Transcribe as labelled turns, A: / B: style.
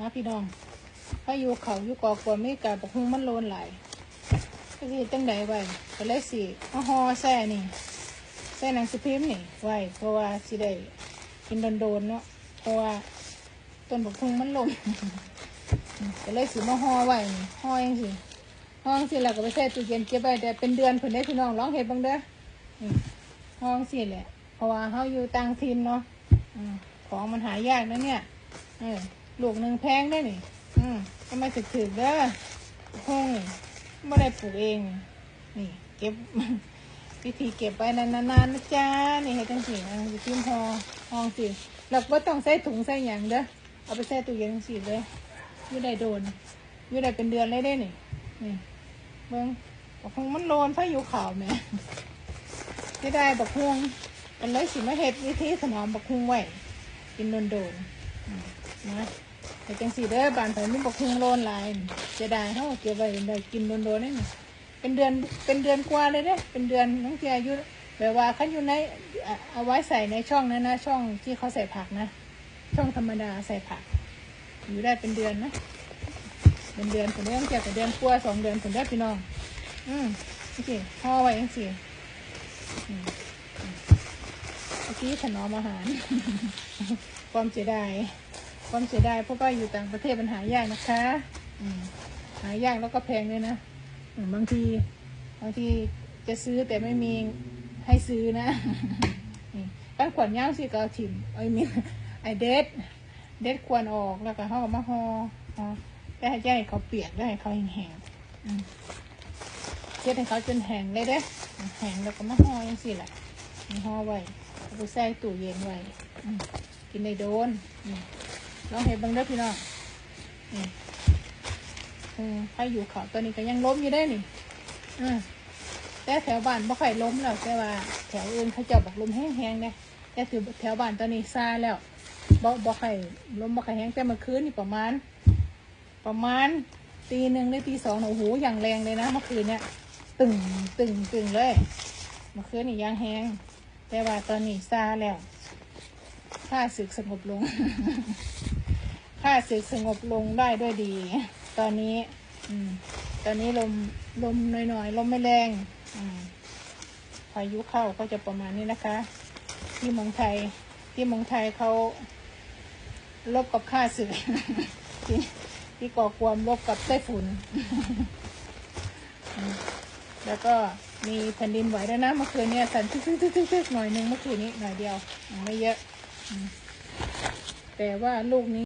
A: นะพี่น้องพายุเขาอยู่กอกวนไม่กาบกฮุงมันโลนไหลก็สิตั้งใดไว้ก็เลยสิมาห่อแซ่นี่แซ่หนังสพิมพ์นี่ไว้เพราะว่าสิได้กินโดนๆเนาะเพราะว่าต้นบกฮุงมันลงก็เลยสิมาห่อไว้นี่ห่อยังสิห่องสิแล้วก็ไปแช่ตู้เย็นเก็บไว้แต่เป็นเดือนเพิ่นได้พี่น้องร้องเฮ็ดเบังเด้อนี่ห่องสิแหละเพราะว่าเฮาอยู่ต่างถิ่นเนาะของมันหายากนะเนี่ยเออ ลูกหนึ่งแพงได้นี่อืมก็ไมถึกถึกเด้อห้องนี่ไม่ได้ปลูกเอง นี่ เก็บวิธีเก็บไว้นานๆนะจ๊ะนี่ให้ตั้งสี่อันจะทิ้มพอห้องสิเราก็ต้องใส่ถุงใส่หยังเด้อเอาไปใส่ตู้เย็นสิเลยอยูได้โดนอยูได้เป็นเดือนเลยได้นี่นี่เบิ้งบอกคงมันโลนพายุข่าวแม่ไม่ได้บักฮวงกันเลยสิมาเฮ็ดวิธีถนอมบักฮวงไว้กินโดนโดนนะ แต่จังสีเด้อบานไผ่มีบักฮวงโลนลายจะได้เฮาเก็บไว้ได้กินโดนโดนๆได้นี่เป็นเดือนเป็นเดือนกว่าเลยเด้เป็นเดือนน้องเทียอายุแบบว่าคันอยู่ในเอาไว้ใส่ในช่องนั้นนะช่องที่เขาใส่ผักนะ ช่องธรรมดาใส่ผัก อยู่ได้เป็นเดือนนะเป็นเดือนผมเรื่องเกี่ยวกับเดือนกว่าสองเดือนผมได้พี่น้อง อืมโอเคห่อไว้ยังสิอืมอืมเมื่อกี้ถนอมอาหาร ความเสียดาย ความเสียดายเพราะว่าอยู่ต่างประเทศมันหายากนะคะหายากแล้วก็แพงด้วยนะบางทีบางทีจะซื้อแต่ไม่มีให้ซื้อนะนี่ตั้งขวดย่างสิก็เอาถิ่มไอ้มีไอเด็ดเด็ดควรออกแล้วก็ห่อมาห่อได้ให้ให้เขาเปียกได้ให้เขาแห้งเช็ดให้เขาจนแห้งเลยเด้แห้งแล้วก็มาห่อยังสิแหละมีห่อไว้เอาไปใส่ตู้เย็นไว้กินในโดนอื ลองเห็นบางเด้อพี่น้องอืมใครอยู่เขาตอนนี้ก็ยังล้มอยู่ได้นี่อืมแต่แถวบ้านบ่ค่อยล้มแล้วแต่ว่าแถวอื่นเขาเจ้าบอกลมแห้งๆเนี่ยแต่ถือแถวบ้านตอนนี้ซาแล้วบ่บ่ไข่ล้มบ่ไข่แห้งแต่เมื่อคืนนี่ประมาณ ประมาณตีหนึ่งหรือตีสองโอ้โหอย่างแรงเลยนะเมื่อคืนเนี่ยตึงตึงตึงเลยเมื่อคืนนี่ยังแห้งแต่ว่าตอนนี้ซาแล้วค่าศึกสงบลง ค่าศึกสงบลงได้ด้วยดี ตอนนี้ อืม ตอนนี้ลมลมหน่อยๆลมไม่แรงอืมพายุเข้าก็จะประมาณนี้นะคะ ที่เมืองไทย ที่เมืองไทยเขาลบกับค่าศึกที่ที่ก่อความลบกับไต้ฝุ่น แล้วก็มีแผ่นดินไหวด้วยนะเมื่อคืนเนี่ยสั่นทึกๆๆหน่อยนึงเมื่อคืนนี้หน่อยเดียว ไม่เยอะ แต่ว่าลูกนี้